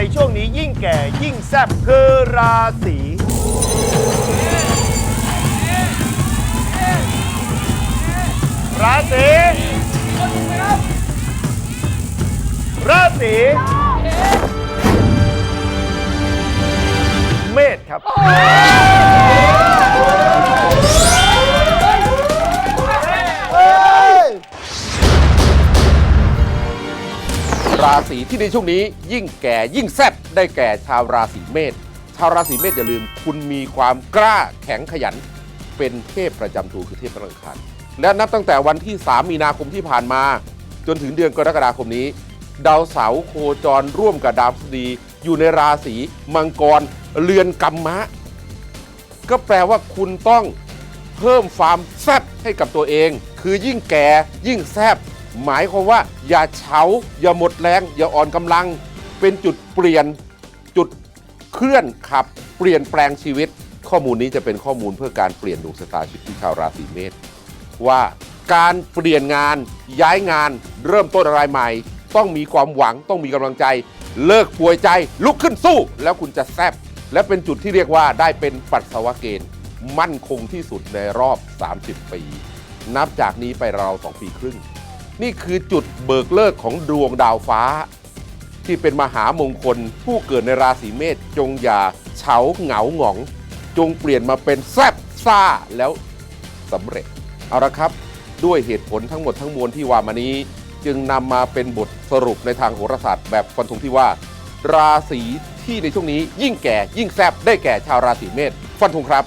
ในช่วงนี้ยิ่งแก่ยิ่งแซ่บคือราศีราศีราศี ราศีที่ในช่วงนี้ยิ่งแก่ยิ่งแซ่บได้แก่ชาวราศีเมษชาวราศีเมษอย่าลืม คุณมีความกล้าแข็งขยัน เป็นเทพประจำตัวคือเทพพระอังคารและนับตั้งแต่วันที่ 3 มีนาคมที่ผ่านมา จนถึงเดือนกรกฎาคมนี้ ดาวเสาร์โคจรร่วมกับดาวพฤหัสบดี อยู่ในราศีมังกรเรือนกัมมะ ก็แปลว่าคุณต้องเพิ่มความแซ่บให้กับตัวเอง คือยิ่งแก่ยิ่งแซ่บ หมายความว่าอย่าเฉาอย่าหมดแรง อย่าอ่อนกำลัง เป็นจุดเปลี่ยนจุดเคลื่อนขับ เปลี่ยนแปลงชีวิต ข้อมูลนี้จะเป็นข้อมูลเพื่อการเปลี่ยนดวงชะตาชีวิตที่ชาวราศีเมษว่าการเปลี่ยนงานย้ายงานเริ่มต้นอะไรใหม่ ต้องมีความหวังต้องมีกำลังใจ เลิกป่วยใจลุกขึ้นสู้ แล้วคุณจะแซ่บและเป็นจุดที่เรียกว่าได้เป็นปัสสาวะเกณฑ์มั่นคงที่สุดในรอบ 30 ปี นับจากนี้ไปเราสองปีครึ่ง นี่คือจุดเบิกเลิกของดวงดาวฟ้า ที่เป็นมหามงคล ผู้เกิดในราศีเมษจงอย่าเฉาเหงาหงอง จงเปลี่ยนมาเป็นแซบซ่าแล้วสำเร็จ เอาละครับ ด้วยเหตุผลทั้งหมดทั้งมวลที่ว่ามานี้ จึงนำมาเป็นบทสรุปในทางโหราศาสตร์แบบฟันธงที่ว่า ราศีที่ในช่วงนี้ยิ่งแก่ยิ่งแซบได้แก่ชาวราศีเมษฟันธงครับ